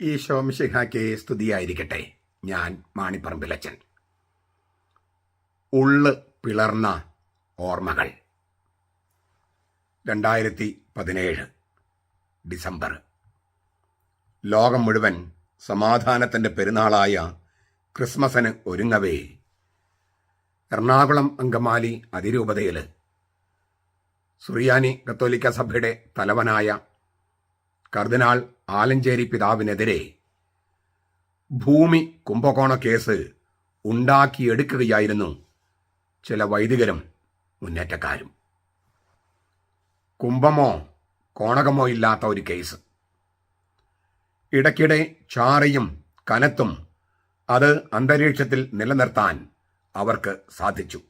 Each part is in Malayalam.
ഈശോ മിശിഹായ്ക്ക് സ്തുതിയായിരിക്കട്ടെ. ഞാൻ മാണിപ്പറമ്പിലച്ചൻ ഉള്ള് പിളർന്ന ഓർമ്മകൾ. രണ്ടായിരത്തി പതിനേഴ് ഡിസംബർ. ലോകം മുഴുവൻ സമാധാനത്തിന്റെ പെരുന്നാളായ ക്രിസ്മസിന് ഒരുങ്ങവേ. എറണാകുളം അങ്കമാലി അതിരൂപതയിൽ സുറിയാനി കത്തോലിക്ക സഭയുടെ തലവനായ കർദിനാൾ ആലഞ്ചേരി പിതാവിനെതിരെ ഭൂമി കുംഭകോണ കേസ് ഉണ്ടാക്കിയെടുക്കുകയായിരുന്നു ചില വൈദികരും മുന്നേറ്റക്കാരും. കുംഭമോ കോണകമോ ഇല്ലാത്ത ഒരു കേസ്. ഇടയ്ക്കിടെ ചാറിയും കനത്തും അത് അന്തരീക്ഷത്തിൽ നിലനിർത്താൻ അവർക്ക് സാധിച്ചു.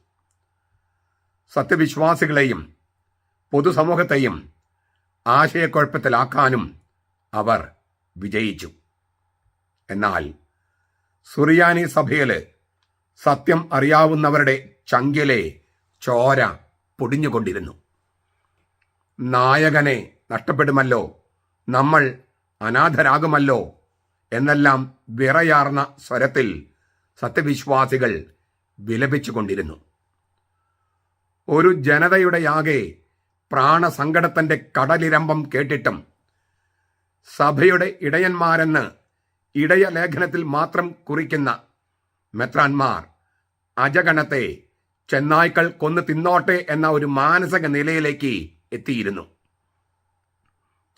സത്യവിശ്വാസികളെയും പൊതുസമൂഹത്തെയും ആശയക്കുഴപ്പത്തിലാക്കാനും അവർ വിജയിച്ചു. എന്നാൽ സുറിയാനി സഭയിൽ സത്യം അറിയാവുന്നവരുടെ ചങ്കിലെ ചോര പൊടിഞ്ഞുകൊണ്ടിരുന്നു. നായകനെ നഷ്ടപ്പെടുമല്ലോ നമ്മൾ അനാഥരാകുമല്ലോ എന്നെല്ലാം വിറയാർന്ന സ്വരത്തിൽ സത്യവിശ്വാസികൾ വിലപിച്ചുകൊണ്ടിരുന്നു. ഒരു ജനതയുടെ ആകെ പ്രാണസങ്കടത്തിന്റെ കടലിരമ്പം കേട്ടിട്ടും സഭയുടെ ഇടയന്മാരെന്ന് ഇടയ ലേഖനത്തിൽ മാത്രം കുറിക്കുന്ന മെത്രാൻമാർ അജഗണത്തെ ചെന്നായ്ക്കൾ കൊന്നു തിന്നോട്ടെ എന്ന ഒരു മാനസിക നിലയിലേക്ക് എത്തിയിരുന്നു.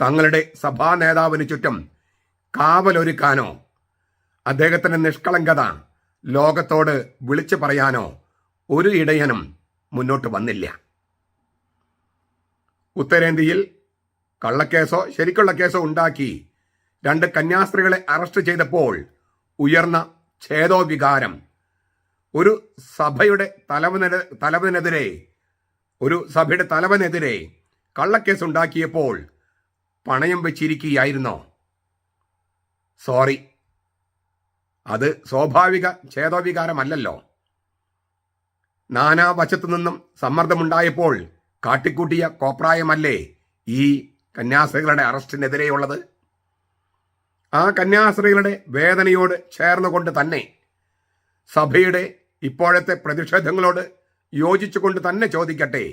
തങ്ങളുടെ സഭാ നേതാവിന് ചുറ്റും കാവലൊരുക്കാനോ അദ്ദേഹത്തിന്റെ നിഷ്കളങ്കത ലോകത്തോട് വിളിച്ചു പറയാനോ ഒരു ഇടയനും മുന്നോട്ട് വന്നില്ല. ഉത്തരേന്ത്യയിൽ കള്ളക്കേസോ ശരിക്കുള്ള കേസോ ഉണ്ടാക്കി രണ്ട് കന്യാസ്ത്രീകളെ അറസ്റ്റ് ചെയ്തപ്പോൾ ഉയർന്ന ഛേദോവികാരം. ഒരു സഭയുടെ തലവനെ തലവനെതിരെ ഒരു സഭയുടെ തലവനെതിരെ കള്ളക്കേസ് ഉണ്ടാക്കിയപ്പോൾ പണയം വെച്ചിരിക്കുകയായിരുന്നോ. സോറി. അത് സ്വാഭാവിക ഛേദോവികാരമല്ലല്ലോ. നാനാവശത്തു നിന്നും സമ്മർദ്ദമുണ്ടായപ്പോൾ കാട്ടിക്കൂട്ടിയ കോപ്രായമല്ലേ ഈ കന്യാസ്ത്രീകളുടെ അറസ്റ്റിനെതിരെയുള്ളത്. ആ കന്യാസ്ത്രീകളുടെ വേദനയോട് ചേർന്നുകൊണ്ട് തന്നെ സഭയുടെ ഇപ്പോഴത്തെ പ്രതിഷേധങ്ങളോട് യോജിച്ചുകൊണ്ട് തന്നെ ചോദിക്കട്ടെ.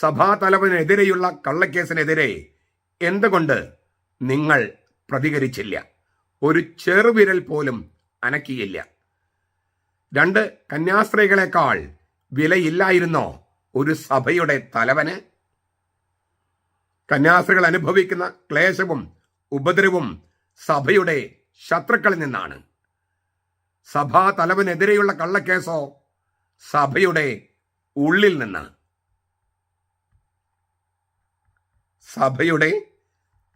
സഭാ തലവനെതിരെയുള്ള കള്ളക്കേസിനെതിരെ എന്തുകൊണ്ട് നിങ്ങൾ പ്രതികരിച്ചില്ല? ഒരു ചെറുവിരൽ പോലും അനക്കിയില്ല. രണ്ട് കന്യാസ്ത്രീകളെക്കാൾ വിലയില്ലായിരുന്നോ ഒരു സഭയുടെ തലവന്? കന്യാസ്ത്രീകൾ അനുഭവിക്കുന്ന ക്ലേശവും ഉപദ്രവവും സഭയുടെ ശത്രുക്കളിൽ നിന്നാണ്. സഭാ തലവനെതിരെയുള്ള കള്ളക്കേസോ സഭയുടെ ഉള്ളിൽ നിന്ന്. സഭയുടെ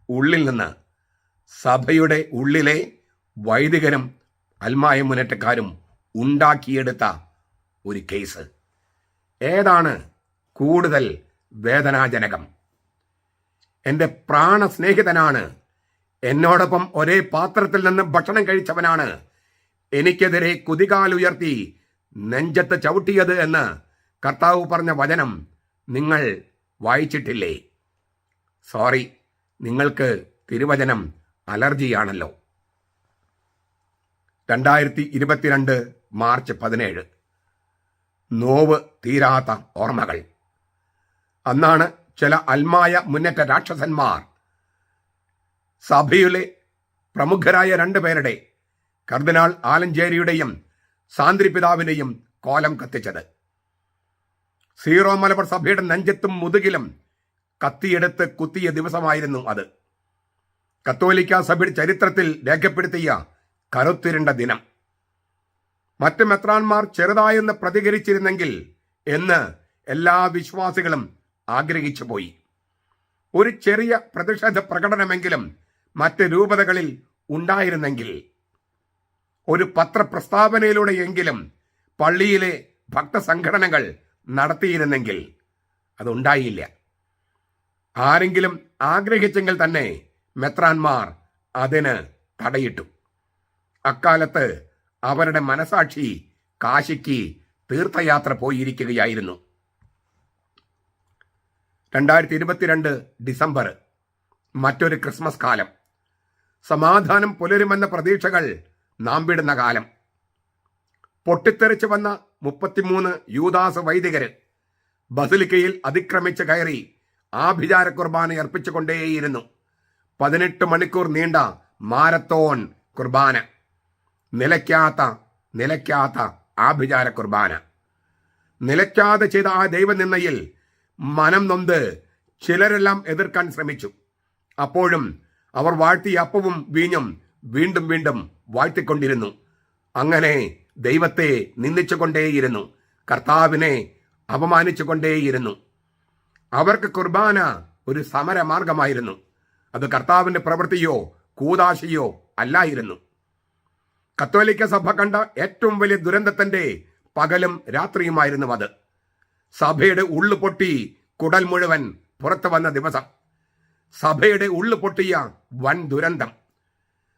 ഉള്ളിൽ നിന്ന്. സഭയുടെ ഉള്ളിലെ വൈദികരും അൽമായ മുന്നേറ്റക്കാരും ഉണ്ടാക്കിയെടുത്ത ഒരു കേസ്. ഏതാണ് കൂടുതൽ വേദനാജനകം? എന്റെ പ്രാണസ്നേഹിതനാണ്. എന്നോടൊപ്പം ഒരേ പാത്രത്തിൽ നിന്ന് ഭക്ഷണം കഴിച്ചവനാണ്. എനിക്കെതിരെ കുതികാലുയർത്തി നെഞ്ചത്ത് ചവിട്ടിയത് എന്ന് കർത്താവ് പറഞ്ഞ വചനം നിങ്ങൾ വായിച്ചിട്ടില്ലേ? സോറി നിങ്ങൾക്ക് തിരുവചനം അലർജിയാണല്ലോ. രണ്ടായിരത്തി ഇരുപത്തിരണ്ട് മാർച്ച് പതിനേഴ്. നോവ് തീരാത്ത ഓർമ്മകൾ. അന്നാണ് ചില അൽമായ മുന്നേറ്റ രാക്ഷസന്മാർ. സഭയിലെ പ്രമുഖരായ രണ്ടു പേരുടെ കർദിനാൾ ആലഞ്ചേരിയുടെയും സാന്ദ്രി പിതാവിന്റെയും കോലം കത്തിച്ചത്. സീറോ മലബാർ സഭയുടെ നെഞ്ചത്തും മുതുകിലും കത്തിയെടുത്ത് കുത്തിയ ദിവസമായിരുന്നു അത്. കത്തോലിക്ക സഭയുടെ ചരിത്രത്തിൽ രേഖപ്പെടുത്തിയ കറുത്തിരണ്ട ദിനം. മറ്റ് മെത്രാന്മാർ ചെറുതായെന്ന് പ്രതികരിച്ചിരുന്നെങ്കിൽ എന്ന് എല്ലാ വിശ്വാസികളും ആഗ്രഹിച്ചു പോയി. ഒരു ചെറിയ പ്രതിഷേധ പ്രകടനമെങ്കിലും മറ്റ് രൂപതകളിൽ ഉണ്ടായിരുന്നെങ്കിൽ ഒരു പത്രപ്രസ്താവനയിലൂടെയെങ്കിലും പള്ളിയിലെ ഭക്തസംഘടനകൾ നടത്തിയിരുന്നെങ്കിൽ അതുണ്ടായില്ല. ആരെങ്കിലും ആഗ്രഹിച്ചെങ്കിൽ തന്നെ മെത്രാന്മാർ അതിന് തടയിട്ടു. അക്കാലത്ത് അവരുടെ മനസാക്ഷി കാശിക്ക് തീർത്ഥയാത്ര പോയിരിക്കുകയായിരുന്നു. രണ്ടായിരത്തി ഇരുപത്തിരണ്ട് ഡിസംബർ മറ്റൊരു ക്രിസ്മസ് കാലം. സമാധാനം പുലരുമെന്ന പ്രതീക്ഷകൾ നാം വിടുന്ന കാലം. പൊട്ടിത്തെറിച്ചു വന്ന മുപ്പത്തിമൂന്ന് യൂദാസ് വൈദികർ ബസലിക്കയിൽ അതിക്രമിച്ച് കയറി ആഭിചാര കുർബാന അർപ്പിച്ചുകൊണ്ടേയിരുന്നു. പതിനെട്ട് മണിക്കൂർ നീണ്ട മാരത്തോൺ കുർബാന. നിലയ്ക്കാത്ത നിലയ്ക്കാത്ത ആഭിചാര കുർബാന നിലയ്ക്കാതെ ചെയ്ത ആ ദൈവനിന്ദയിൽ മനം നൊന്ത് ചിലരെല്ലാം എതിർക്കാൻ ശ്രമിച്ചു. അപ്പോഴും അവർ വാഴ്ത്തിയ അപ്പവും വീഞ്ഞും വീണ്ടും വീണ്ടും വാഴ്ത്തിക്കൊണ്ടിരുന്നു. അങ്ങനെ ദൈവത്തെ നിന്ദിച്ചുകൊണ്ടേയിരുന്നു. കർത്താവിനെ അപമാനിച്ചുകൊണ്ടേയിരുന്നു. അവർക്ക് കുർബാന ഒരു സമരമാർഗമായിരുന്നു. അത് കർത്താവിന്റെ പ്രവൃത്തിയോ കൂതാശയോ അല്ലായിരുന്നു. കത്തോലിക്ക സഭ കണ്ട ഏറ്റവും വലിയ ദുരന്തത്തിന്റെ പകലും രാത്രിയുമായിരുന്നു അത്. സഭയുടെ ഉള്ളു പൊട്ടി കുടൽ മുഴുവൻ പുറത്തു വന്ന ദിവസം. സഭയുടെ ഉള്ളു പൊട്ടിയ വൻ ദുരന്തം.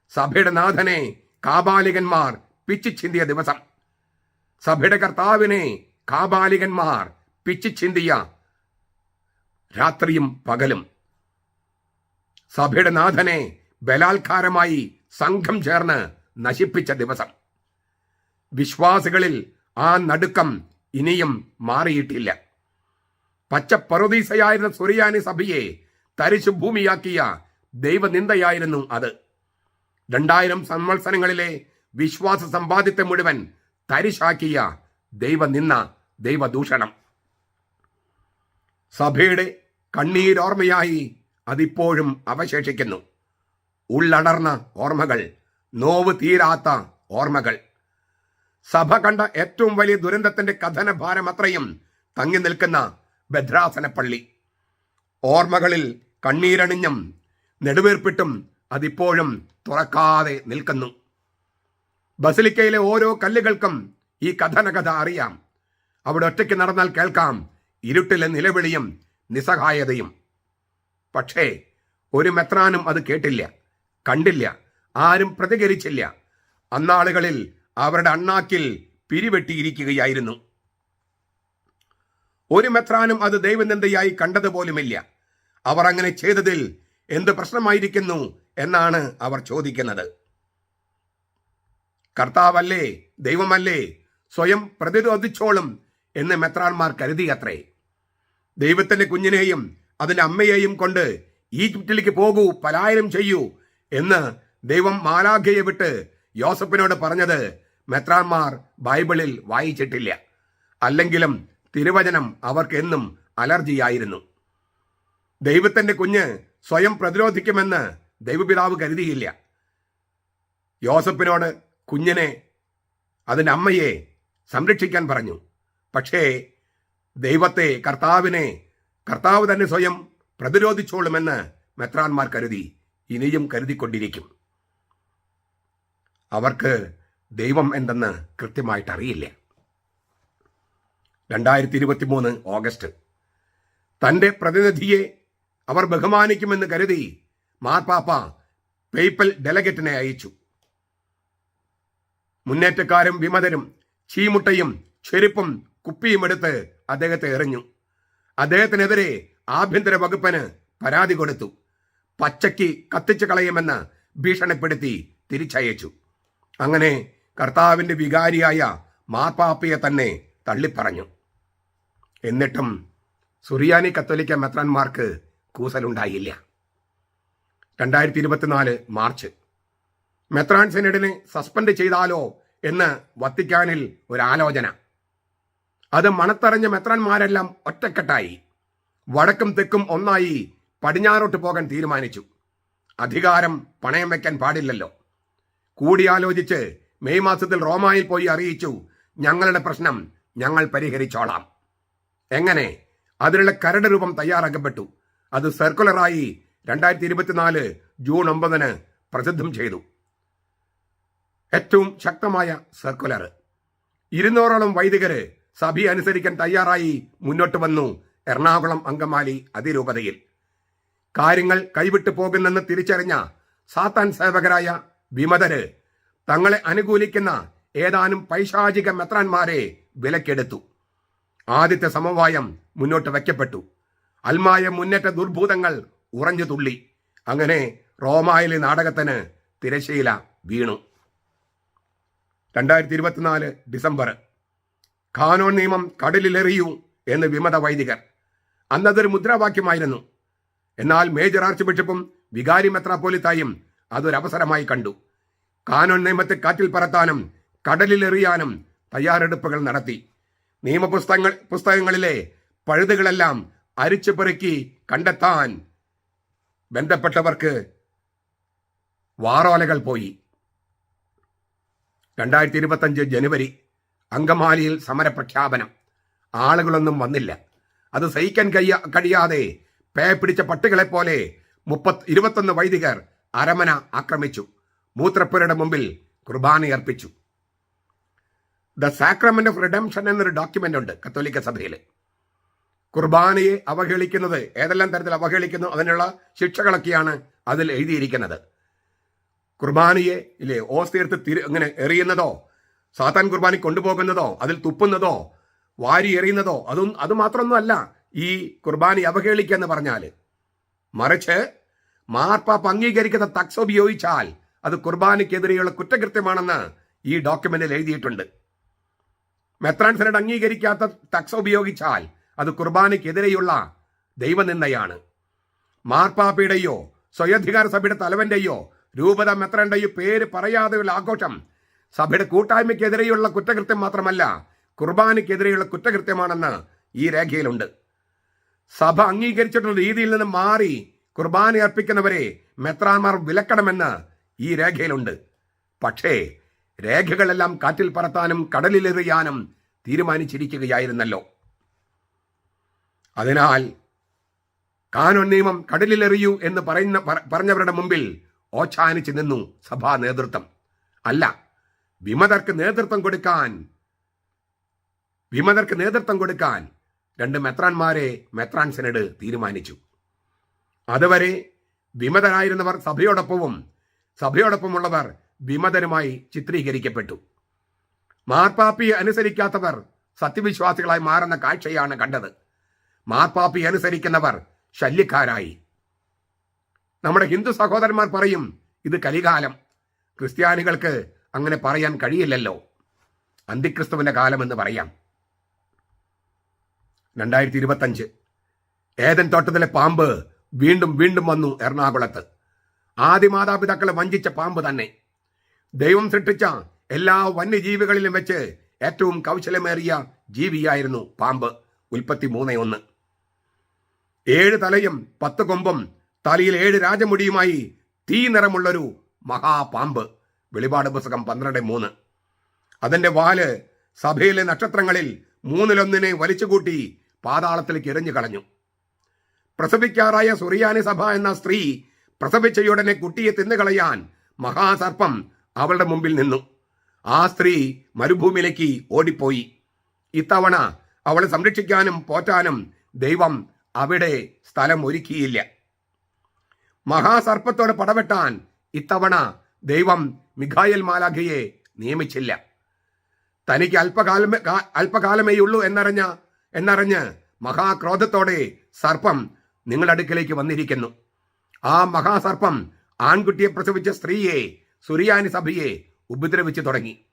സഭയുടെ നാഥനെ കാബാലികന്മാർ പിച്ചു ചിന്തിയ ദിവസം. സഭയുടെ കർത്താവിനെ കാബാലികന്മാർ പിച്ചു ചിന്തിയ രാത്രിയും പകലും. സഭയുടെ നാഥനെ ബലാത്കാരമായി സംഘം ചേർന്ന് നശിപ്പിച്ച ദിവസം. വിശ്വാസികളിൽ ആ നടുക്കം ഇനിയും മാറിയിട്ടില്ല. പച്ചപ്പറുദീസയായിരുന്ന സുറിയാനി സഭയെ തരിച്ചു ഭൂമിയാക്കിയ ദൈവനിന്ദയായിരുന്നു അത്. രണ്ടായിരം സംവത്സരങ്ങളിലെ വിശ്വാസ സമ്പാദ്യത്തെ മുഴുവൻ തരിശാക്കിയ ദൈവനിന്ന ദൈവദൂഷണം. സഭയുടെ കണ്ണീരോർമ്മയായി അതിപ്പോഴും അവശേഷിക്കുന്നു. ഉള്ളടർന്ന ഓർമ്മകൾ നോവ് തീരാത്ത ഓർമ്മകൾ. സഭ കണ്ട ഏറ്റവും വലിയ ദുരന്തത്തിന്റെ കഥന ഭാരം അത്രയും തങ്ങി നിൽക്കുന്ന ഭദ്രാസന പള്ളി ഓർമ്മകളിൽ കണ്ണീരണിഞ്ഞും നെടുവേർപ്പിട്ടും അതിപ്പോഴും തുറക്കാതെ നിൽക്കുന്നു. ബസിലിക്കയിലെ ഓരോ കല്ലുകൾക്കും ഈ കഥനകഥ അറിയാം. അവിടെ ഒറ്റയ്ക്ക് നടന്നാൽ കേൾക്കാം ഇരുട്ടിലെ നിലവിളിയും നിസ്സഹായതയും. പക്ഷേ ഒരു മെത്രാനും അത് കേട്ടില്ല കണ്ടില്ല ആരും പ്രതികരിച്ചില്ല. അന്നാളുകളിൽ അവരുടെ അണ്ണാക്കിൽ പിരിവെട്ടിയിരിക്കുകയായിരുന്നു. ഒരു മെത്രാനും അത് ദൈവനിന്ദയായി കണ്ടതുപോലുമില്ല. അവർ അങ്ങനെ ചെയ്തതിൽ എന്ത് പ്രശ്നമായിരിക്കുന്നു എന്നാണ് അവർ ചോദിക്കുന്നത്. കർത്താവല്ലേ ദൈവമല്ലേ സ്വയം പ്രതിരോധിച്ചോളും എന്ന് മെത്രാന്മാർ കരുതിയത്രേ. ദൈവത്തിന്റെ കുഞ്ഞിനെയും അതിന്റെ അമ്മയെയും കൊണ്ട് ഈജിപ്തിലേക്ക് പോകൂ പലായനം ചെയ്യൂ എന്ന് ദൈവം മാലാഖയെ വിട്ട് യോസഫിനോട് പറഞ്ഞത് മെത്രാന്മാർ ബൈബിളിൽ വായിച്ചിട്ടില്ല. അല്ലെങ്കിലും തിരുവചനം അവർക്കെന്നും അലർജിയായിരുന്നു. ദൈവത്തിന്റെ കുഞ്ഞ് സ്വയം പ്രതിരോധിക്കുമെന്ന് ദൈവപിതാവ് കരുതിയില്ല. യോസഫിനോട് കുഞ്ഞിനെ അതിന്റെ അമ്മയെ സംരക്ഷിക്കാൻ പറഞ്ഞു. പക്ഷേ ദൈവത്തെ കർത്താവിനെ കർത്താവ് തന്നെ സ്വയം പ്രതിരോധിച്ചോളുമെന്ന് മെത്രാന്മാർ കരുതി ഇനിയും കരുതിക്കൊണ്ടിരിക്കും. അവർക്ക് ദൈവം എന്തെന്ന് കൃത്യമായിട്ട് അറിയില്ല. രണ്ടായിരത്തി ഇരുപത്തി മൂന്ന് ഓഗസ്റ്റ്. തന്റെ പ്രതിനിധിയെ അവർ ബഹുമാനിക്കുമെന്ന് കരുതി മാർപ്പാപ്പ പേപ്പൽ ഡെലഗറ്റിനെ അയച്ചു. മുന്നേറ്റക്കാരും വിമതരും ചീമുട്ടയും ചെരുപ്പും കുപ്പിയും എടുത്ത് അദ്ദേഹത്തെ എറിഞ്ഞു. അദ്ദേഹത്തിനെതിരെ ആഭ്യന്തര വകുപ്പിന് പരാതി കൊടുത്തു. പച്ചയ്ക്ക് കത്തിച്ചു കളയുമെന്ന് ഭീഷണിപ്പെടുത്തി തിരിച്ചയച്ചു. അങ്ങനെ കർത്താവിന്റെ വികാരിയായ മാർപ്പാപ്പയെ തന്നെ തള്ളിപ്പറഞ്ഞു. എന്നിട്ടും സുറിയാനി കത്തോലിക്ക മെത്രാൻമാർക്ക് കൂസലുണ്ടായില്ല. രണ്ടായിരത്തി ഇരുപത്തിനാല് മാർച്ച്. മെത്രാൻ സെനഡിനെ സസ്പെൻഡ് ചെയ്താലോ എന്ന് വത്തിക്കാനിൽ ഒരാലോചന. അത് മണത്തറിഞ്ഞ മെത്രാന്മാരെല്ലാം ഒറ്റക്കെട്ടായി. വടക്കും തെക്കും ഒന്നായി പടിഞ്ഞാറോട്ട് പോകാൻ തീരുമാനിച്ചു. അധികാരം പണയം വെക്കാൻ പാടില്ലല്ലോ. കൂടിയാലോചിച്ച് മെയ് മാസത്തിൽ റോമായിൽ പോയി അറിയിച്ചു. ഞങ്ങളുടെ പ്രശ്നം ഞങ്ങൾ പരിഹരിച്ചോളാം. എങ്ങനെ? അതിനുള്ള കരട് രൂപം തയ്യാറാക്കപ്പെട്ടു. അത് സർക്കുലറായി രണ്ടായിരത്തി ഇരുപത്തിനാല് ജൂൺ ഒമ്പതിന് പ്രസിദ്ധം ചെയ്തു. ഏറ്റവും ശക്തമായ സർക്കുലർ ഇരുന്നൂറോളം വൈദികര് സഭ അനുസരിക്കാൻ തയ്യാറായി മുന്നോട്ട് വന്നു എറണാകുളം അങ്കമാലി അതിരൂപതയിൽ. കാര്യങ്ങൾ കൈവിട്ടു പോകുന്നെന്ന് തിരിച്ചറിഞ്ഞ സാത്താൻ സേവകരായ വിമതര് തങ്ങളെ അനുകൂലിക്കുന്ന ഏതാനും പൈശാചിക മെത്രാന്മാരെ വിലക്കെടുത്തു. ആദ്യത്തെ സമവായം മുന്നോട്ട് വയ്ക്കപ്പെട്ടു. അൽമായ മുന്നേറ്റ ദുർഭൂതങ്ങൾ ഉറഞ്ഞു തുള്ളി. അങ്ങനെ റോമായിലെ നാടകത്തിന് തിരശീല വീണു. രണ്ടായിരത്തി ഇരുപത്തിനാല് ഡിസംബർ. ഖാനോൻ നിയമം കടലിലെറിയൂ എന്ന് വിമത വൈദികർ. അന്നതൊരു മുദ്രാവാക്യമായിരുന്നു. എന്നാൽ മേജർ ആർച്ച് ബിഷപ്പും വികാരി മെത്രാപ്പോലിത്തായും അതൊരവസരമായി കണ്ടു. കാനോൻ നിയമത്തെ കാറ്റിൽ പറത്താനും കടലിലെറിയാനും തയ്യാറെടുപ്പുകൾ നടത്തി. നിയമപുസ്തകങ്ങൾ പുസ്തകങ്ങളിലെ പഴുതുകളെല്ലാം അരിച്ചു പെറുക്കി കണ്ടെത്താൻ ബന്ധപ്പെട്ടവർക്ക് വാറോലകൾ പോയി. രണ്ടായിരത്തി ഇരുപത്തഞ്ച് ജനുവരി അങ്കമാലിയിൽ സമരപ്രഖ്യാപനം. ആളുകളൊന്നും വന്നില്ല. അത് സഹിക്കാൻ കഴിയ കഴിയാതെ പേ പിടിച്ച പട്ടികളെ പോലെ മുപ്പത്തി ഇരുപത്തൊന്ന് വൈദികർ അരമന ആക്രമിച്ചു. മൂത്രപ്പുരയുടെ മുമ്പിൽ കുർബാനയർപ്പിച്ചു ദ സാക്രമെന്റ് ഓഫ് റിഡംഷൻ എന്നൊരു ഡോക്യുമെന്റ് ഉണ്ട് കത്തോലിക്ക സഭയിൽ കുർബാനയെ അവഹേളിക്കുന്നത് ഏതെല്ലാം തരത്തിൽ അവഹേളിക്കുന്നു അതിനുള്ള ശിക്ഷകളൊക്കെയാണ് അതിൽ എഴുതിയിരിക്കുന്നത്. കുർബാനയെ ഇല്ലേ ഓസ് തീർത്ത് ഇങ്ങനെ എറിയുന്നതോ സാത്താൻ കുർബാന കൊണ്ടുപോകുന്നതോ അതിൽ തുപ്പുന്നതോ വാരി എറിയുന്നതോ അതും അത് മാത്രമൊന്നും അല്ല ഈ കുർബാന അവഹേളിക്കുക എന്ന് പറഞ്ഞാൽ മറിച്ച് മാർപ്പാപ്പ് അംഗീകരിക്കുന്ന തക്സ് ഉപയോഗിച്ചാൽ അത് കുർബാനയ്ക്കെതിരെയുള്ള കുറ്റകൃത്യമാണെന്ന് ഈ ഡോക്യുമെന്റിൽ എഴുതിയിട്ടുണ്ട്. മെത്രാൻ സെനഡ് അംഗീകരിക്കാത്ത ടക്സ് ഉപയോഗിച്ചാൽ അത് കുർബാനയ്ക്കെതിരെയുള്ള ദൈവനിന്ദയാണ്. മാർപ്പാപ്പയുടെയോ സ്വയധികാര സഭയുടെ തലവന്റെയോ രൂപത മെത്രന്റെയോ പേര് പറയാതെയുള്ള ആഘോഷം സഭയുടെ കൂട്ടായ്മയ്ക്കെതിരെയുള്ള കുറ്റകൃത്യം മാത്രമല്ല കുർബാനയ്ക്കെതിരെയുള്ള കുറ്റകൃത്യമാണെന്ന് ഈ രേഖയിലുണ്ട്. സഭ അംഗീകരിച്ചിട്ടുള്ള രീതിയിൽ നിന്ന് മാറി കുർബാന അർപ്പിക്കുന്നവരെ മെത്രാന്മാർ വിലക്കണമെന്ന് ഈ രേഖയിലുണ്ട്. പക്ഷേ രേഖകളെല്ലാം കാറ്റിൽ പറത്താനും കടലിലെറിയാനും തീരുമാനിച്ചിരിക്കുകയായിരുന്നല്ലോ. അതിനാൽ കാനോൻ നിയമം കടലിലെറിയൂ എന്ന് പറയുന്ന പറഞ്ഞവരുടെ മുമ്പിൽ ഓച്ചാനിച്ച് നിന്നു സഭാ നേതൃത്വം. അല്ല വിമതർക്ക് നേതൃത്വം കൊടുക്കാൻ വിമതർക്ക് നേതൃത്വം കൊടുക്കാൻ രണ്ട് മെത്രാന്മാരെ മെത്രാൻ സെനഡ് തീരുമാനിച്ചു. അതുവരെ വിമതരായിരുന്നവർ സഭയോടൊപ്പവും സഭയോടൊപ്പമുള്ളവർ വിമതരുമായി ചിത്രീകരിക്കപ്പെട്ടു. മാർപ്പാപ്പിയെ അനുസരിക്കാത്തവർ സത്യവിശ്വാസികളായി മാറുന്ന കാഴ്ചയാണ് കണ്ടത്. മാർപ്പാപ്പി അനുസരിക്കുന്നവർ ശല്യക്കാരായി. നമ്മുടെ ഹിന്ദു സഹോദരന്മാർ പറയും ഇത് കലികാലം. ക്രിസ്ത്യാനികൾക്ക് അങ്ങനെ പറയാൻ കഴിയില്ലല്ലോ. അന്തിക്രിസ്തുവിന്റെ കാലമെന്ന് പറയാം. രണ്ടായിരത്തി ഇരുപത്തഞ്ച്. ഏതൻ തോട്ടത്തിലെ പാമ്പ് വീണ്ടും വീണ്ടും വന്നു എറണാകുളത്ത്. ആദ്യ മാതാപിതാക്കളെ വഞ്ചിച്ച പാമ്പ് തന്നെ. ദൈവം സൃഷ്ടിച്ച എല്ലാ വന്യജീവികളിലും വെച്ച് ഏറ്റവും കൗശലമേറിയ ജീവിയായിരുന്നു പാമ്പ്. ഉൽപ്പത്തി മൂന്ന് ഒന്ന്. ഏഴ് തലയും പത്ത് കൊമ്പും തലയിൽ ഏഴ് രാജമുടിയുമായി തീ നിറമുള്ളൊരു മഹാപാമ്പ്. വെളിപാട് പുസ്തകം പന്ത്രണ്ട് മൂന്ന്. അതിന്റെ വാൽ സഭയിലെ നക്ഷത്രങ്ങളിൽ മൂന്നിലൊന്നിനെ വലിച്ചുകൂട്ടി പാതാളത്തിലേക്ക് എറിഞ്ഞു കളഞ്ഞു പ്രസവിക്കാറായ സുറിയാനി സഭ എന്ന സ്ത്രീ പ്രസവിച്ചയുടനെ കുട്ടിയെ തിന്നുകളയാൻ മഹാസർപ്പം അവളുടെ മുമ്പിൽ നിന്നു. ആ സ്ത്രീ മരുഭൂമിയിലേക്ക് ഓടിപ്പോയി. ഇത്തവണ അവളെ സംരക്ഷിക്കാനും പോറ്റാനും ദൈവം അവിടെ സ്ഥലം ഒരുക്കിയില്ല. മഹാസർപ്പത്തോട് പടവെട്ടാൻ ഇത്തവണ ദൈവം മിഖായൽ മാലാഖയെ നിയമിച്ചില്ല. തനിക്ക് അല്പകാലമേ അല്പകാലമേയുള്ളൂ എന്നറിഞ്ഞ എന്നറിഞ്ഞ് മഹാക്രോധത്തോടെ സർപ്പം നിങ്ങളുടെ വന്നിരിക്കുന്നു. ആ മഹാസർപ്പം ആൺകുട്ടിയെ പ്രസവിച്ച സ്ത്രീയെ സുറിയാനി സഭയെ ഉപദ്രവിച്ചു തുടങ്ങി.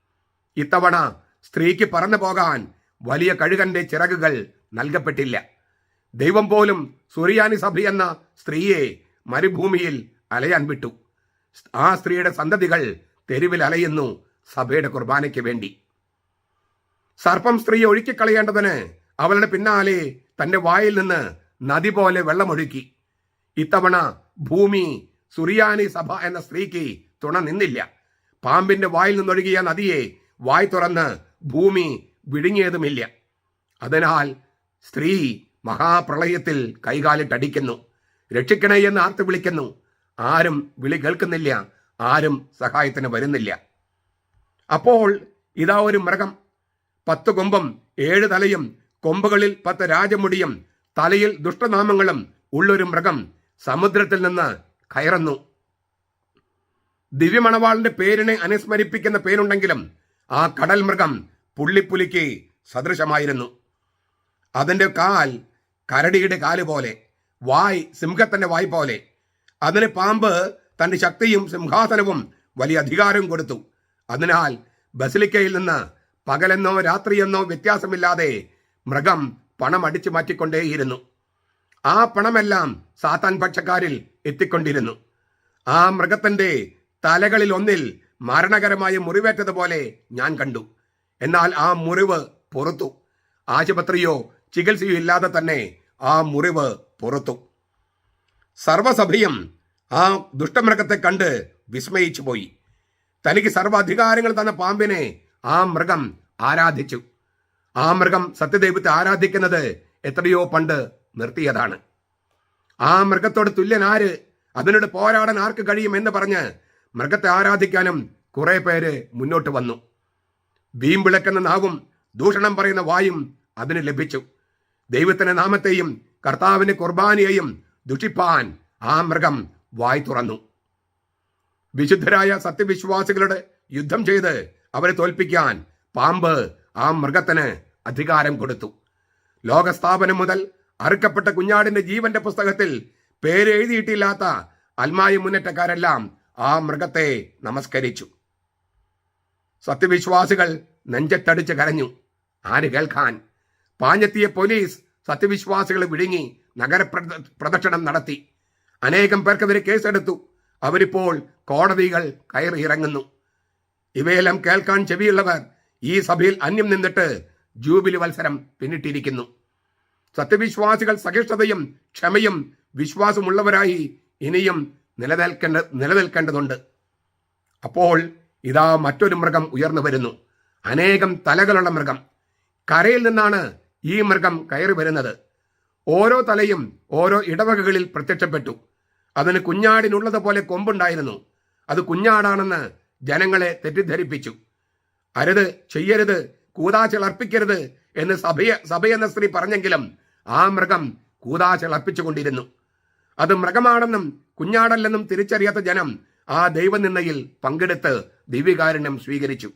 ഇത്തവണ സ്ത്രീക്ക് പറന്നു പോകാൻ വലിയ കഴുകന്റെ ചിറകുകൾ നൽകപ്പെട്ടില്ല. ദൈവം പോലും സുറിയാനി സഭ എന്ന സ്ത്രീയെ മരുഭൂമിയിൽ അലയാൻ വിട്ടു. ആ സ്ത്രീയുടെ സന്തതികൾ തെരുവിൽ അലയുന്നു സഭയുടെ കുർബാനയ്ക്ക് വേണ്ടി. സർപ്പം സ്ത്രീയെ ഒഴുക്കിക്കളയേണ്ടതിന് അവളുടെ പിന്നാലെ തന്റെ വായിൽ നിന്ന് നദി പോലെ വെള്ളമൊഴുക്കി. ഇത്തവണ ഭൂമി സുറിയാനി സഭ എന്ന സ്ത്രീക്ക് തുണ നിന്നില്ല. പാമ്പിന്റെ വായിൽ നിന്നൊഴുകിയ നദിയെ വായ് തുറന്ന് ഭൂമി വിഴുങ്ങിയതുമില്ല. അതിനാൽ സ്ത്രീ മഹാപ്രളയത്തിൽ കൈകാലിട്ടടിക്കുന്നു രക്ഷിക്കണേ എന്ന് ആർത്ത് വിളിക്കുന്നു. ആരും വിളി കേൾക്കുന്നില്ല. ആരും സഹായത്തിന് വരുന്നില്ല. അപ്പോൾ ഇതാ ഒരു മൃഗം. പത്ത് കൊമ്പും ഏഴ് തലയും കൊമ്പുകളിൽ പത്ത് രാജമുടിയും തലയിൽ ദുഷ്ടനാമങ്ങളും ഉള്ളൊരു മൃഗം സമുദ്രത്തിൽ നിന്ന് കയറുന്നു. ദിവ്യമണവാളിന്റെ പേരിനെ അനുസ്മരിപ്പിക്കുന്ന പേരുണ്ടെങ്കിലും ആ കടൽ മൃഗം പുള്ളിപ്പുലിക്ക് സദൃശമായിരുന്നു. അതിന്റെ കാൽ കരടിയുടെ കാൽ പോലെ വായ് സിംഹത്തിന്റെ വായ് പോലെ. അതിന് പാമ്പ് തന്റെ ശക്തിയും സിംഹാസനവും വലിയ അധികാരവും കൊടുത്തു. അതിനാൽ ബസിലിക്കയിൽ നിന്ന് പകലെന്നോ രാത്രിയെന്നോ വ്യത്യാസമില്ലാതെ മൃഗം പണം അടിച്ചു മാറ്റിക്കൊണ്ടേയിരുന്നു. ആ പണമെല്ലാം സാത്താൻ പക്ഷക്കാരിൽ എത്തിക്കൊണ്ടിരുന്നു. ആ മൃഗത്തിന്റെ തലകളിൽ ഒന്നിൽ മരണകരമായ മുറിവേറ്റതുപോലെ ഞാൻ കണ്ടു. എന്നാൽ ആ മുറിവ് പുറത്തു. ആശുപത്രിയോ ചികിത്സയോ ഇല്ലാതെ തന്നെ ആ മുറിവ് പുറത്തു. സർവസഭയും ആ ദുഷ്ടമൃഗത്തെ കണ്ട് വിസ്മയിച്ചു പോയി. തനിക്ക് സർവാധികാരങ്ങൾ തന്ന പാമ്പിനെ ആ മൃഗം ആരാധിച്ചു. ആ മൃഗം സത്യദൈവത്തെ ആരാധിക്കുന്നത് എത്രയോ പണ്ട് നിർത്തിയതാണ്. ആ മൃഗത്തോട് തുല്യൻ ആര്? അതിനോട് പോരാടാൻ ആർക്ക് കഴിയും എന്ന് പറഞ്ഞ് മൃഗത്തെ ആരാധിക്കാനും കുറെ പേര് മുന്നോട്ട് വന്നു. വീമ്പിളക്കുന്ന നാവും ദൂഷണം പറയുന്ന വായും അതിന് ലഭിച്ചു. ദൈവത്തിന്റെ നാമത്തെയും കർത്താവിന്റെ കുർബാനയെയും ദുഷിപ്പാൻ ആ മൃഗം വായി തുറന്നു. വിശുദ്ധരായ സത്യവിശ്വാസികളുടെ യുദ്ധം ചെയ്ത് അവരെ തോൽപ്പിക്കാൻ പാമ്പ് ആ മൃഗത്തിന് അധികാരം കൊടുത്തു. ലോകസ്ഥാപനം മുതൽ അറുക്കപ്പെട്ട കുഞ്ഞാടിന്റെ ജീവന്റെ പുസ്തകത്തിൽ പേരെഴുതിയിട്ടില്ലാത്ത അൽമായി മുന്നേറ്റക്കാരെല്ലാം ആ മൃഗത്തെ നമസ്കരിച്ചു. സത്യവിശ്വാസികൾ നെഞ്ചത്തടിച്ച് കരഞ്ഞു. ആര് കേൾക്കാൻ? പാഞ്ഞെത്തിയ പോലീസ് സത്യവിശ്വാസികളെ വിഴുങ്ങി നഗര പ്രദക്ഷിണം നടത്തി. അനേകം പേർക്കെതിരെ കേസെടുത്തു. അവരിപ്പോൾ കോടതികൾ കയറി ഇറങ്ങുന്നു ഇവയെല്ലാം കേൾക്കാൻ ചെവിയുള്ളവർ ഈ സഭയിൽ അന്യം നിന്നിട്ട് ജൂബിലി മത്സരം പിന്നിട്ടിരിക്കുന്നു. സത്യവിശ്വാസികൾ സഹിഷ്ണുതയും ക്ഷമയും വിശ്വാസമുള്ളവരായി ഇനിയും നിലനിൽക്കേണ്ട നിലനിൽക്കേണ്ടതുണ്ട്. അപ്പോൾ ഇതാ മറ്റൊരു മൃഗം ഉയർന്നു വരുന്നു. അനേകം തലകളുള്ള മൃഗം. കരയിൽ നിന്നാണ് ഈ മൃഗം കയറി വരുന്നത്. ഓരോ തലയും ഓരോ ഇടവകകളിൽ പ്രത്യക്ഷപ്പെട്ടു. അതിന് കുഞ്ഞാടിനുള്ളതുപോലെ കൊമ്പുണ്ടായിരുന്നു. അത് കുഞ്ഞാടാണെന്ന് ജനങ്ങളെ തെറ്റിദ്ധരിപ്പിച്ചു. അരുത് ചെയ്യരുത് കൂതാച്ചിളർപ്പിക്കരുത് എന്ന് സഭയെ സഭയെന്ന സ്ത്രീ പറഞ്ഞെങ്കിലും ആ മൃഗം കൂതാച്ചളർപ്പിച്ചുകൊണ്ടിരുന്നു അത് മൃഗമാണെന്നും കുഞ്ഞാടല്ലെന്നും തിരിച്ചറിയാത്ത ജനം ആ ദൈവനിന്ദയിൽ പങ്കെടുത്ത് ദിവ്യകാരുണ്യം സ്വീകരിച്ചു.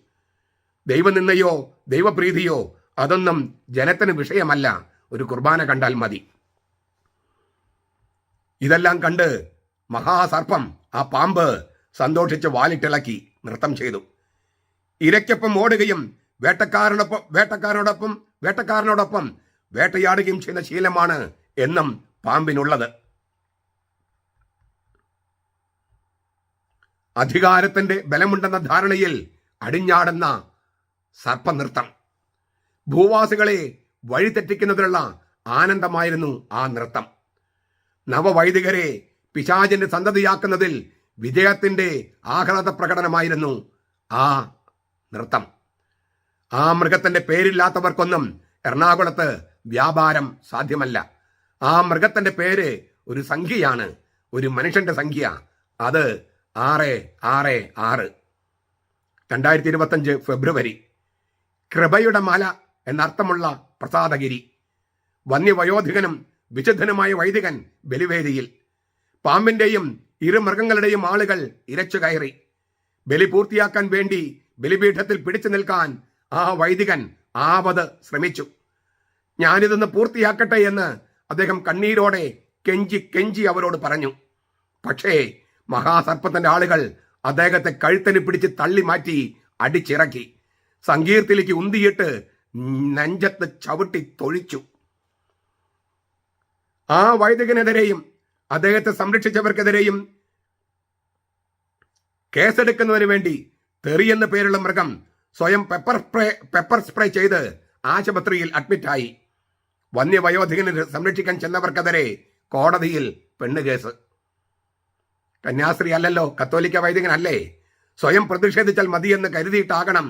ദൈവനിന്നയോ ദൈവപ്രീതിയോ അതൊന്നും ജനത്തിന് വിഷയമല്ല. ഒരു കുർബാന കണ്ടാൽ മതി. ഇതെല്ലാം കണ്ട് മഹാസർപ്പം ആ പാമ്പ് സന്തോഷിച്ച് വാലിട്ടിളക്കി നൃത്തം ചെയ്തു. ഇരയ്ക്കൊപ്പം ഓടുകയും വേട്ടക്കാരനൊപ്പം വേട്ടക്കാരനോടൊപ്പം വേട്ടക്കാരനോടൊപ്പം വേട്ടയാടുകയും ചെയ്യുന്ന ശീലമാണ് എന്നും പാമ്പിനുള്ളത്. അധികാരത്തിന്റെ ബലമുണ്ടെന്ന ധാരണയിൽ അടിഞ്ഞാടുന്ന സർപ്പനൃത്തം. ഭൂവാസികളെ വഴിതെറ്റിക്കുന്നതിനുള്ള ആനന്ദമായിരുന്നു ആ നൃത്തം. നവവൈദികരെ പിശാചിന്റെ സന്തതിയാക്കുന്നതിൽ വിജയത്തിന്റെ ആഹ്ലാദ പ്രകടനമായിരുന്നു ആ നൃത്തം. ആ മൃഗത്തിന്റെ പേരില്ലാത്തവർക്കൊന്നും എറണാകുളത്ത് വ്യാപാരം സാധ്യമല്ല. ആ മൃഗത്തിന്റെ പേര് ഒരു സംഖ്യയാണ്. ഒരു മനുഷ്യന്റെ സംഖ്യ. അത് ആറ് ആറ് ആറ്. രണ്ടായിരത്തി ഇരുപത്തഞ്ച് ഫെബ്രുവരി. കൃപയുടെ മല എന്നർത്ഥമുള്ള പ്രസാദഗിരി. വന്യവയോധികനും വിശുദ്ധനുമായ വൈദികൻ ബലിവേദിയിൽ. പാമ്പിന്റെയും ഇരുമൃഗങ്ങളുടെയും ആളുകൾ ഇരച്ചു കയറി. ബലി പൂർത്തിയാക്കാൻ വേണ്ടി ബലിപീഠത്തിൽ പിടിച്ചു നിൽക്കാൻ ആ വൈദികൻ ആവത് ശ്രമിച്ചു. ഞാനിതൊന്ന് പൂർത്തിയാക്കട്ടെ എന്ന് അദ്ദേഹം കണ്ണീരോടെ കെഞ്ചി കെഞ്ചി അവരോട് പറഞ്ഞു. പക്ഷേ മഹാസർപ്പത്തിന്റെ ആളുകൾ അദ്ദേഹത്തെ കഴുത്തിന് പിടിച്ച് തള്ളി മാറ്റി അടിച്ചിറക്കി. സങ്കീർത്തിലേക്ക് ഉന്തിയിട്ട് നെഞ്ചത്ത് ചവിട്ടി തൊഴിച്ചു. ആ വൈദികനെതിരെയും അദ്ദേഹത്തെ സംരക്ഷിച്ചവർക്കെതിരെയും കേസെടുക്കുന്നതിന് വേണ്ടി തെറി എന്ന പേരുള്ള മൃഗം സ്വയം പെപ്പർ സ്പ്രേ പെപ്പർ സ്പ്രേ ചെയ്ത് ആശുപത്രിയിൽ അഡ്മിറ്റായി. വന്യവയോധികനെ സംരക്ഷിക്കാൻ ചെന്നവർക്കെതിരെ കോടതിയിൽ പെണ്ണ് കേസ്. കന്യാസ്ത്രീ അല്ലല്ലോ കത്തോലിക്ക വൈദികനല്ലേ? സ്വയം പ്രതിഷേധിച്ചാൽ മതിയെന്ന് കരുതിയിട്ടാകണം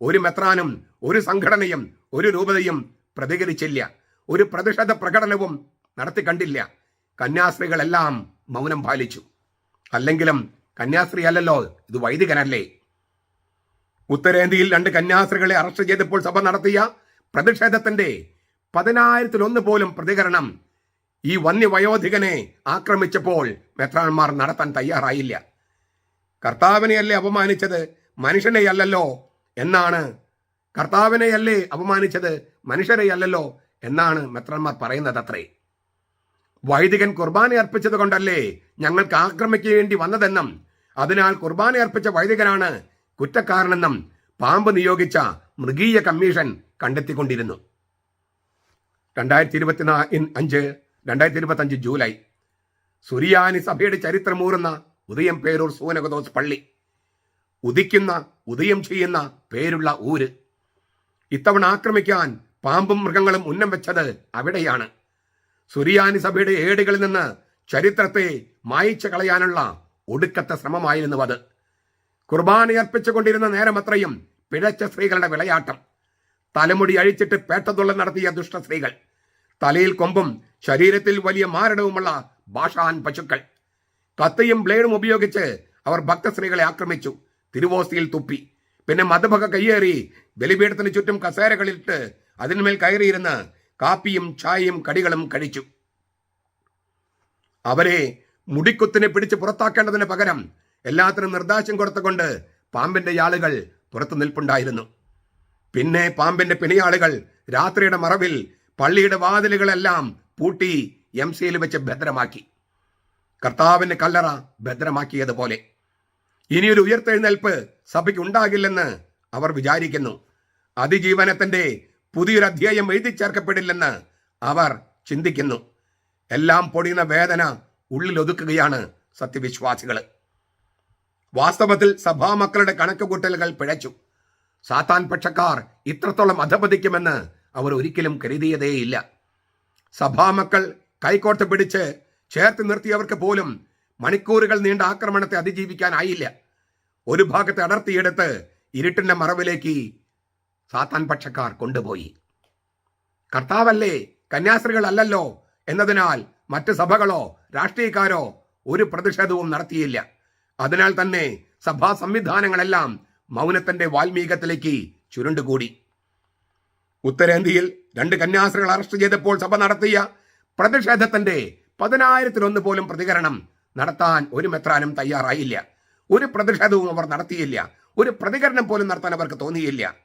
ഒരു മെത്രാനും ഒരു സംഘടനയും ഒരു രൂപതയും പ്രതികരിച്ചില്ല. ഒരു പ്രതിഷേധ പ്രകടനവും നടത്തി കണ്ടില്ല. കന്യാസ്ത്രീകളെല്ലാം മൗനം പാലിച്ചു. അല്ലെങ്കിലും കന്യാസ്ത്രീ അല്ലല്ലോ ഇത് വൈദികനല്ലേ? ഉത്തരേന്ത്യയിൽ രണ്ട് കന്യാസ്ത്രീകളെ അറസ്റ്റ് ചെയ്തപ്പോൾ സഭ നടത്തിയ പ്രതിഷേധത്തിന്റെ പതിനായിരത്തിലൊന്ന് പോലും പ്രതികരണം. ഈ വന്യവയോധികനെ ആക്രമിച്ചപ്പോൾ മെത്രാന്മാർ നടത്താൻ തയ്യാറായില്ല. കർത്താവിനെയല്ലേ അപമാനിച്ചത്? മനുഷ്യനെയല്ലല്ലോ എന്നാണ്. കർത്താവിനെയല്ലേ അപമാനിച്ചത്? മനുഷ്യരെയല്ലല്ലോ എന്നാണ് മെത്രന്മാർ പറയുന്നത് അത്രേ. വൈദികൻ കുർബാന അർപ്പിച്ചത് കൊണ്ടല്ലേ ഞങ്ങൾക്ക് ആക്രമിക്കേണ്ടി വന്നതെന്നും അതിനാൽ കുർബാന അർപ്പിച്ച വൈദികനാണ് കുറ്റക്കാരനെന്നും പാമ്പ് നിയോഗിച്ച മൃഗീയ കമ്മീഷൻ കണ്ടെത്തിക്കൊണ്ടിരുന്നു. രണ്ടായിരത്തി ഇരുപത്തിനാ അഞ്ച് രണ്ടായിരത്തി ഇരുപത്തി അഞ്ച് ജൂലൈ. സുറിയാനി സഭയുടെ ചരിത്രമൂറുന്ന ഉദയം പേരൂർ സൂനകദോസ് പള്ളി. ഉദിക്കുന്ന ഉദയം ചെയ്യുന്ന പേരുള്ള ഊര്. ഇത്തവണ ആക്രമിക്കാൻ പാമ്പും മൃഗങ്ങളും ഉന്നം വെച്ചത് അവിടെയാണ്. സുറിയാനി സഭയുടെ ഏടുകളിൽ നിന്ന് ചരിത്രത്തെ മായിച്ചു കളയാനുള്ള ഒടുക്കത്തെ ശ്രമമായിരുന്നു അത്. കുർബാനയർപ്പിച്ചുകൊണ്ടിരുന്ന നേരമത്രയും പിഴച്ച സ്ത്രീകളുടെ വിളയാട്ടം. തലമുടി അഴിച്ചിട്ട് പേട്ടതുള്ള നടത്തിയ ദുഷ്ട സ്ത്രീകൾ. തലയിൽ കൊമ്പും ശരീരത്തിൽ വലിയ മാരണവുമുള്ള ഭാഷാൻ പശുക്കൾ. കത്തയും ബ്ലേഡും ഉപയോഗിച്ച് അവർ ഭക്തസ്ത്രീകളെ ആക്രമിച്ചു. തിരുവോസ്തിയിൽ തുപ്പി. പിന്നെ മതഭക കയ്യേറി ബലിപീഠത്തിന് ചുറ്റും കസേരകളിട്ട് അതിന്മേൽ കയറിയിരുന്ന് കാപ്പിയും ചായയും കടികളും കഴിച്ചു. അവരെ മുടിക്കുത്തിനെ പിടിച്ച് പുറത്താക്കേണ്ടതിന് പകരം എല്ലാത്തിനും നിർദ്ദേശം കൊടുത്തുകൊണ്ട് പാമ്പിന്റെ ആളുകൾ പുറത്തു നിൽപ്പുണ്ടായിരുന്നു. പിന്നെ പാമ്പിന്റെ പിണിയാളുകൾ രാത്രിയുടെ മറവിൽ പള്ളിയുടെ വാതിലുകളെല്ലാം പൂട്ടി എം സിയിൽ വെച്ച് ഭദ്രമാക്കി. കർത്താവിന്റെ കല്ലറ ഭദ്രമാക്കിയതുപോലെ. ഇനിയൊരു ഉയർത്തെഴുന്നേൽപ്പ് സഭയ്ക്ക് ഉണ്ടാകില്ലെന്ന് അവർ വിചാരിക്കുന്നു. അതിജീവനത്തിന്റെ പുതിയൊരു അധ്യായം എഴുതി ചേർക്കപ്പെടില്ലെന്ന് അവർ ചിന്തിക്കുന്നു. എല്ലാം പൊടിയുന്ന വേദന ഉള്ളിലൊതുക്കുകയാണ് സത്യവിശ്വാസികൾ. വാസ്തവത്തിൽ സഭാമക്കളുടെ കണക്കുകൂട്ടലുകൾ പിഴച്ചു. സാത്താൻ പക്ഷക്കാർ ഇത്രത്തോളം അധപതിക്കുമെന്ന് അവർ ഒരിക്കലും കരുതിയതേയില്ല സഭാമക്കൾ കൈകോർത്ത് പിടിച്ച് ചേർത്ത് നിർത്തിയവർക്ക് പോലും മണിക്കൂറുകൾ നീണ്ട ആക്രമണത്തെ അതിജീവിക്കാനായില്ല. ഒരു ഭാഗത്തെ അടർത്തിയെടുത്ത് ഇരുട്ടിന്റെ മറവിലേക്ക് സാത്താൻ പക്ഷക്കാർ കൊണ്ടുപോയി. കർത്താവല്ലേ കന്യാസ്ത്രീകളല്ലല്ലോ എന്നതിനാൽ മറ്റ് സഭകളോ രാഷ്ട്രീയക്കാരോ ഒരു പ്രതിഷേധവും നടത്തിയില്ല. അതിനാൽ തന്നെ സഭാ സംവിധാനങ്ങളെല്ലാം മൗനത്തിന്റെ വാൽമീകത്തിലേക്ക് ചുരുണ്ടുകൂടി. ഉത്തരേന്ത്യയിൽ രണ്ട് കന്യാസ്ത്രീകൾ അറസ്റ്റ് ചെയ്തപ്പോൾ സഭ നടത്തിയ പ്രതിഷേധത്തിന്റെ പതിനായിരത്തിലൊന്ന് പോലും പ്രതികരണം നടത്താൻ ഒരു മെത്രാനും തയ്യാറായില്ല. ഒരു പ്രതിഷേധവും അവർ നടത്തിയില്ല. ഒരു പ്രതികരണം പോലും നടത്താൻ അവർക്ക് തോന്നിയില്ല.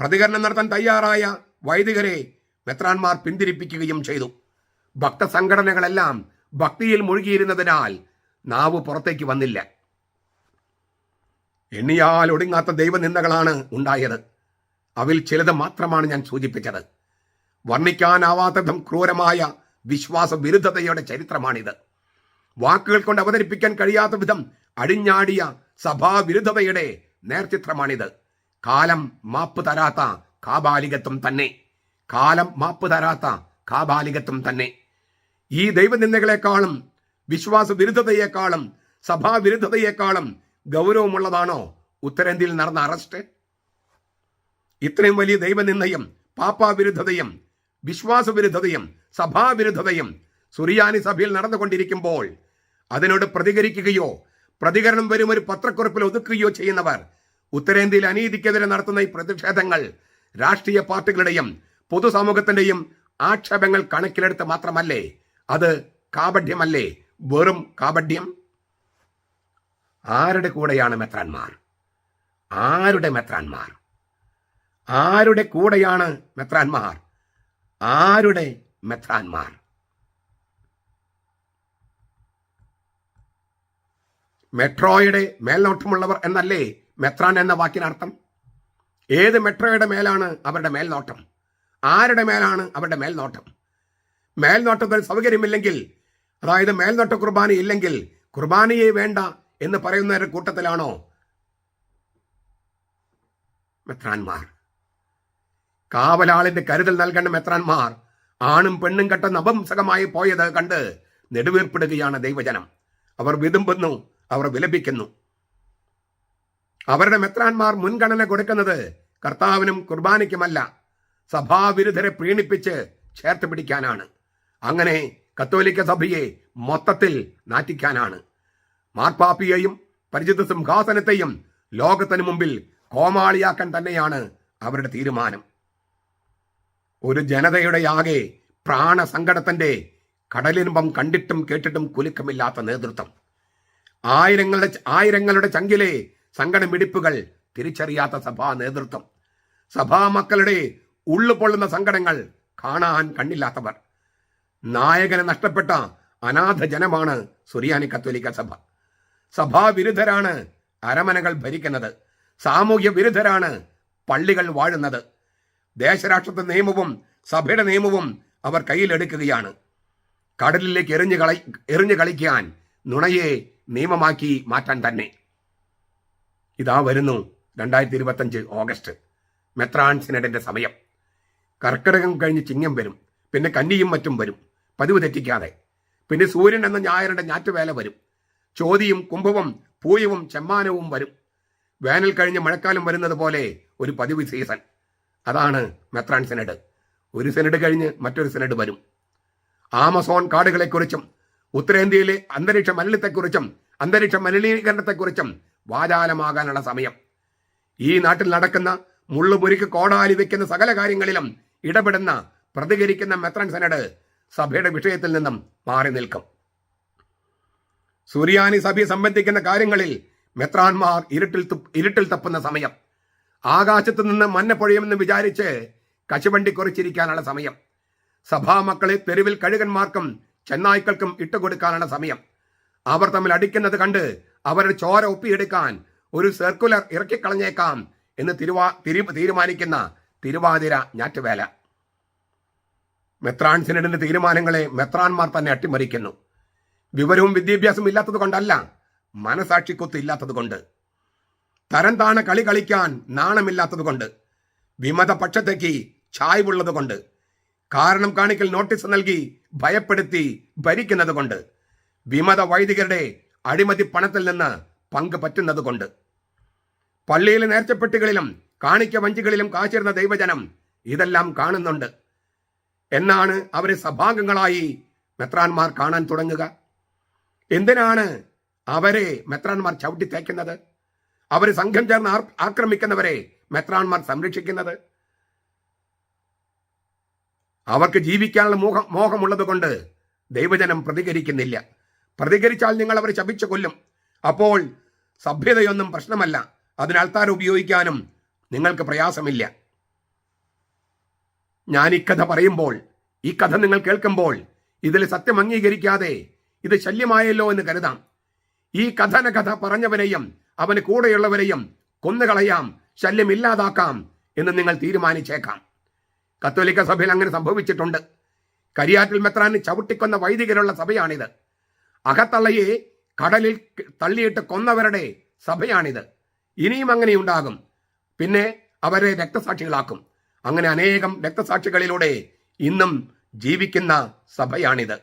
പ്രതികരണം നടത്താൻ തയ്യാറായ വൈദികരെ മെത്രാന്മാർ പിന്തിരിപ്പിക്കുകയും ചെയ്തു. ഭക്തസംഘടനകളെല്ലാം ഭക്തിയിൽ മുഴുകിയിരുന്നതിനാൽ നാവ് പുറത്തേക്ക് വന്നില്ല. എണ്ണിയാൽ ഒടുങ്ങാത്ത ദൈവനിന്ദകളാണ് ഉണ്ടായത്. അതിൽ ചിലത് മാത്രമാണ് ഞാൻ സൂചിപ്പിച്ചത്. വർണിക്കാനാവാത്തതും ക്രൂരമായ വിശ്വാസ വിരുദ്ധതയുടെ ചരിത്രമാണിത്. വാക്കുകൾ കൊണ്ട് അവതരിപ്പിക്കാൻ കഴിയാത്ത വിധം അടിഞ്ഞാടിയ സഭാവിരുദ്ധതയുടെ നേർചിത്രമാണിത്. കാലം മാപ്പ് തരാത്ത കാബാലികത്വം തന്നെ. കാലം മാപ്പ് തരാത്ത കാബാലികത്വം തന്നെ. ഈ ദൈവനിന്ദകളെക്കാളും വിശ്വാസ വിരുദ്ധതയെക്കാളും സഭാവിരുദ്ധതയെക്കാളും ഗൗരവമുള്ളതാണോ ഉത്തരേന്ത്യയിൽ നടന്ന അറസ്റ്റ്? ഇത്രയും വലിയ ദൈവനിന്ദയും പാപ്പാവിരുദ്ധതയും വിശ്വാസവിരുദ്ധതയും സഭാവിരുദ്ധതയും സുറിയാനി സഭയിൽ നടന്നുകൊണ്ടിരിക്കുമ്പോൾ അതിനോട് പ്രതികരിക്കുകയോ പ്രതികരണം വരും ഒരു പത്രക്കുറിപ്പിൽ ഒതുക്കുകയോ ചെയ്യുന്നവർ ഉത്തരേന്ത്യയിൽ അനീതിക്കെതിരെ നടത്തുന്ന ഈ പ്രതിഷേധങ്ങൾ രാഷ്ട്രീയ പാർട്ടികളുടെയും പൊതുസമൂഹത്തിന്റെയും ആക്ഷേപങ്ങൾ കണക്കിലെടുത്ത് മാത്രമല്ലേ? അത് കാപഢ്യമല്ലേ വെറും കാപഢ്യം ആരുടെ കൂടെയാണ് മെത്രാന്മാർ? ആരുടെ മെത്രാന്മാർ? ആരുടെ കൂടെയാണ് മെത്രാൻമാർ? ആരുടെ മെത്രാൻമാർ? മെട്രോയുടെ മേൽനോട്ടമുള്ളവർ എന്നല്ലേ മെത്രാൻ എന്ന വാക്കിനർത്ഥം ഏത് മെട്രോയുടെ മേലാണ് അവരുടെ മേൽനോട്ടം? ആരുടെ മേലാണ് അവരുടെ മേൽനോട്ടം? മേൽനോട്ടത്തിൽ സൗകര്യമില്ലെങ്കിൽ അതായത് മേൽനോട്ട കുർബാന ഇല്ലെങ്കിൽ കുർബാനയെ വേണ്ട എന്ന് പറയുന്നവരുടെ കൂട്ടത്തിലാണോ മെത്രാന്മാർ കാവലാളിന്റെ കരുതൽ നൽകേണ്ട മെത്രാൻമാർ ആണും പെണ്ണും കെട്ട നപംസകമായി പോയത് കണ്ട് നെടുവീർപ്പിടുകയാണ് ദൈവജനം. അവർ വിതുമ്പുന്നു അവർ വിലപിക്കുന്നു. അവരുടെ മെത്രാന്മാർ മുൻഗണന കൊടുക്കുന്നത് കർത്താവിനും കുർബാനയ്ക്കുമല്ല സഭാവിരുദ്ധരെ പ്രീണിപ്പിച്ച് ചേർത്ത് പിടിക്കാനാണ്. അങ്ങനെ കത്തോലിക്ക സഭയെ മൊത്തത്തിൽ നാറ്റിക്കാനാണ്. മാർപ്പാപ്പിയെയും പരിചിത സിംഹാസനത്തെയും ലോകത്തിന് മുമ്പിൽ കോമാളിയാക്കാൻ തന്നെയാണ് അവരുടെ തീരുമാനം. ഒരു ജനതയുടെ ആകെ പ്രാണസങ്കടത്തിന്റെ കടലിൻപം കണ്ടിട്ടും കേട്ടിട്ടും കുലുക്കമില്ലാത്ത നേതൃത്വം. ആയിരങ്ങളുടെ ആയിരങ്ങളുടെ ചങ്കിലെ സങ്കടമിടിപ്പുകൾ തിരിച്ചറിയാത്ത സഭാ നേതൃത്വം. സഭാ മക്കളുടെ ഉള്ളു പൊള്ളുന്ന സങ്കടങ്ങൾ കാണാൻ കണ്ണില്ലാത്തവർ. നായകനെ നഷ്ടപ്പെട്ട അനാഥ ജനമാണ് സുറിയാനി കത്തോലിക്ക സഭ. സഭാവിരുദ്ധരാണ് അരമനകൾ ഭരിക്കുന്നത്. സാമൂഹ്യ വിരുദ്ധരാണ് പള്ളികൾ വാഴുന്നത്. ദേശരാഷ്ട്രത്തെ നിയമവും സഭയുടെ നിയമവും അവർ കയ്യിലെടുക്കുകയാണ്. കടലിലേക്ക് എറിഞ്ഞു കളി എറിഞ്ഞു കളിക്കാൻ നുണയെ നിയമമാക്കി മാറ്റാൻ തന്നെ. ഇതാ വരുന്നു രണ്ടായിരത്തി ഇരുപത്തഞ്ച് ഓഗസ്റ്റ്. മെത്രാൻ സിനഡിന്റെ സമയം. കർക്കിടകം കഴിഞ്ഞ് ചിങ്ങം വരും. പിന്നെ കന്നിയും മറ്റും വരും. പതിവ് തെറ്റിക്കാതെ. പിന്നെ സൂര്യൻ എന്ന ഞായറുടെ ഞാറ്റുവേല വരും. ചോതിയും കുംഭവും പൂയവും ചെമ്മാനവും വരും. വേനൽ കഴിഞ്ഞ് മഴക്കാലം വരുന്നത് പോലെ ഒരു പതിവ് സീസൺ. അതാണ് മെത്രാൻ സെനഡ്. ഒരു സെനഡ് കഴിഞ്ഞ് മറ്റൊരു സെനഡ് വരും. ആമസോൺ കാടുകളെക്കുറിച്ചും ഉത്തരേന്ത്യയിലെ അന്തരീക്ഷ മലിനത്തെക്കുറിച്ചും അന്തരീക്ഷ മലിനീകരണത്തെക്കുറിച്ചും വാചാലമാകാനുള്ള സമയം. ഈ നാട്ടിൽ നടക്കുന്ന മുള്ളുപൊരിക്ക് കോടാലി വെക്കുന്ന സകല കാര്യങ്ങളിലും ഇടപെടുന്ന പ്രതികരിക്കുന്ന മെത്രാൻ സെനഡ് സഭയുടെ വിഷയത്തിൽ നിന്നും മാറി നിൽക്കും. സുറിയാനി സഭയെ സംബന്ധിക്കുന്ന കാര്യങ്ങളിൽ മെത്രാൻമാർ ഇരുട്ടിൽ ഇരുട്ടിൽ തപ്പുന്ന സമയം. ആകാശത്ത് നിന്ന് മഞ്ഞ വിചാരിച്ച് കശുവണ്ടി കുറിച്ചിരിക്കാനുള്ള സമയം. സഭാമക്കളെ തെരുവിൽ കഴുകന്മാർക്കും ചെന്നായ്ക്കൾക്കും ഇട്ടുകൊടുക്കാനുള്ള സമയം. അവർ തമ്മിൽ അടിക്കുന്നത് കണ്ട് അവരുടെ ചോര ഒപ്പിയെടുക്കാൻ ഒരു സർക്കുലർ ഇറക്കിക്കളഞ്ഞേക്കാം എന്ന് തിരുവാ തിരി തീരുമാനിക്കുന്ന തിരുവാതിര ഞാറ്റുവേല. മെത്രാൻ സിനഡിന്റെ തീരുമാനങ്ങളെ മെത്രാൻമാർ തന്നെ അട്ടിമറിക്കുന്നു. വിവരവും വിദ്യാഭ്യാസവും ഇല്ലാത്തത് കൊണ്ടല്ല മനസാക്ഷിക്കൊത്ത് ഇല്ലാത്തത് കൊണ്ട് തരം താണ കളി കളിക്കാൻ നാണമില്ലാത്തത് കൊണ്ട് വിമത പക്ഷത്തേക്ക് ചായ്വുള്ളത് കൊണ്ട് കാരണം കാണിക്കൽ നോട്ടീസ് നൽകി ഭയപ്പെടുത്തി ഭരിക്കുന്നത് കൊണ്ട് വിമത വൈദികരുടെ അഴിമതി പണത്തിൽ നിന്ന് പങ്ക് പറ്റുന്നത് കൊണ്ട്. പള്ളിയിലെ നേർച്ചപ്പെട്ടികളിലും കാണിക്ക വഞ്ചികളിലും കാച്ചിരുന്ന ദൈവജനം ഇതെല്ലാം കാണുന്നുണ്ട്. എന്നാണ് അവരെ സഭാംഗങ്ങളായി മെത്രാന്മാർ കാണാൻ തുടങ്ങുക. എന്തിനാണ് അവരെ മെത്രാന്മാർ ചവിട്ടി തേക്കുന്നത്? അവർ സംഘം ചേർന്ന് ആക്രമിക്കുന്നവരെ മെത്രാൻമാർ സംരക്ഷിക്കുന്നത്. അവർക്ക് ജീവിക്കാനുള്ള മോഹം മോഹമുള്ളത് കൊണ്ട് ദൈവജനം പ്രതികരിക്കുന്നില്ല. പ്രതികരിച്ചാൽ നിങ്ങൾ അവരെ ശപിച്ചു കൊല്ലും. അപ്പോൾ സഭ്യതയൊന്നും പ്രശ്നമല്ല. അതിന് ഉപയോഗിക്കാനും നിങ്ങൾക്ക് പ്രയാസമില്ല. ഞാൻ ഈ കഥ പറയുമ്പോൾ ഈ കഥ നിങ്ങൾ കേൾക്കുമ്പോൾ ഇതിൽ സത്യം അംഗീകരിക്കാതെ ഇത് ശല്യമായല്ലോ എന്ന് കരുതാം. ഈ കഥന കഥ പറഞ്ഞവനെയും അവന് കൂടെയുള്ളവരെയും കൊന്നുകളയാം ശല്യം ഇല്ലാതാക്കാം എന്ന് നിങ്ങൾ തീരുമാനിച്ചേക്കാം. കത്തോലിക്ക സഭയിൽ അങ്ങനെ സംഭവിച്ചിട്ടുണ്ട്. കരിയാറ്റിൽ മെത്രാന് ചവിട്ടിക്കൊന്ന വൈദികരുള്ള സഭയാണിത്. അകത്തള്ളയെ കടലിൽ തള്ളിയിട്ട് കൊന്നവരുടെ സഭയാണിത്. ഇനിയും അങ്ങനെ ഉണ്ടാകും പിന്നെ അവരെ രക്തസാക്ഷികളാക്കും. അങ്ങനെ അനേകം രക്തസാക്ഷികളിലൂടെ ഇന്നും ജീവിക്കുന്ന സഭയാണിത്.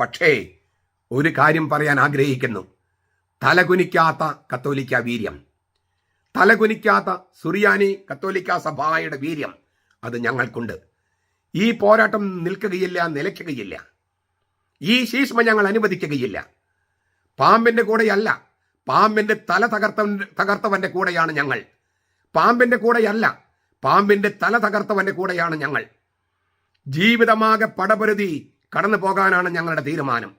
പക്ഷേ ഒരു കാര്യം പറയാൻ ആഗ്രഹിക്കുന്നു. തലകുനിക്കാത്ത കത്തോലിക്ക വീര്യം. തലകുനിക്കാത്ത സുറിയാനി കത്തോലിക്ക സഭായുടെ വീര്യം അത് ഞങ്ങൾക്കുണ്ട്. ഈ പോരാട്ടം നിൽക്കുകയില്ല നിലയ്ക്കുകയില്ല. ഈ ശീഷ്മ ഞങ്ങൾ അനുവദിക്കുകയില്ല. പാമ്പിന്റെ കൂടെയല്ല പാമ്പിന്റെ തല തകർത്തവന്റെ തകർത്തവന്റെ കൂടെയാണ് ഞങ്ങൾ. പാമ്പിന്റെ കൂടെയല്ല പാമ്പിന്റെ തല തകർത്തവന്റെ കൂടെയാണ് ഞങ്ങൾ. ജീവിതമാകെ പടപൊരുതി കടന്നു പോകാനാണ് ഞങ്ങളുടെ തീരുമാനം.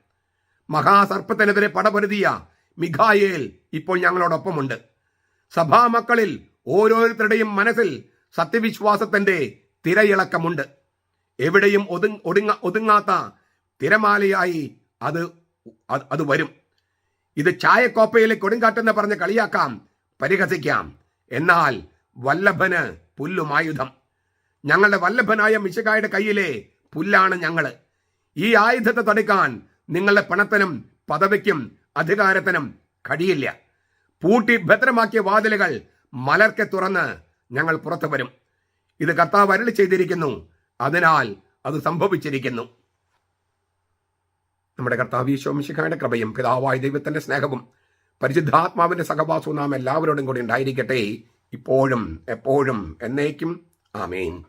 മഹാസർപ്പത്തിനെതിരെ പടപൊരുതിയ മിഖായേൽ ഇപ്പോൾ ഞങ്ങളോടൊപ്പമുണ്ട്. സഭാമക്കളിൽ ഓരോരുത്തരുടെയും മനസ്സിൽ സത്യവിശ്വാസത്തിന്റെ തിരയിളക്കമുണ്ട്. എവിടെയും ഒതു ഒടുങ്ങ ഒതുങ്ങാത്ത തിരമാലയായി അത് അത് വരും. ഇത് ചായക്കോപ്പയിലെ കൊടുങ്കാറ്റെന്ന് പറഞ്ഞ് കളിയാക്കാം പരിഹസിക്കാം. എന്നാൽ വല്ലഭന് പുല്ലുമായുധം. ഞങ്ങളുടെ വല്ലഭനായ മിശകായുടെ കയ്യിലെ പുല്ലാണ് ഞങ്ങൾ ഈ ആയുധത്തെ തടുക്കാൻ നിങ്ങളുടെ പണത്തിനും പദവിക്കും അധികാരത്തിനും കഴിയില്ല. പൂട്ടി ഭദ്രമാക്കിയ വാതിലുകൾ മലർക്കെ തുറന്ന് ഞങ്ങൾ പുറത്തു വരും. ഇത് കർത്താവ് അരളി ചെയ്തിരിക്കുന്നു. അതിനാൽ അത് സംഭവിച്ചിരിക്കുന്നു. നമ്മുടെ കർത്താവ് ഈശോമിശിഖായുടെ കൃപയും പിതാവായ ദൈവത്തിന്റെ സ്നേഹവും പരിശുദ്ധാത്മാവിന്റെ സഹവാസവും നാം എല്ലാവരോടും കൂടി ഉണ്ടായിരിക്കട്ടെ. ഇപ്പോഴും എപ്പോഴും എന്നേക്കും. ആമേൻ.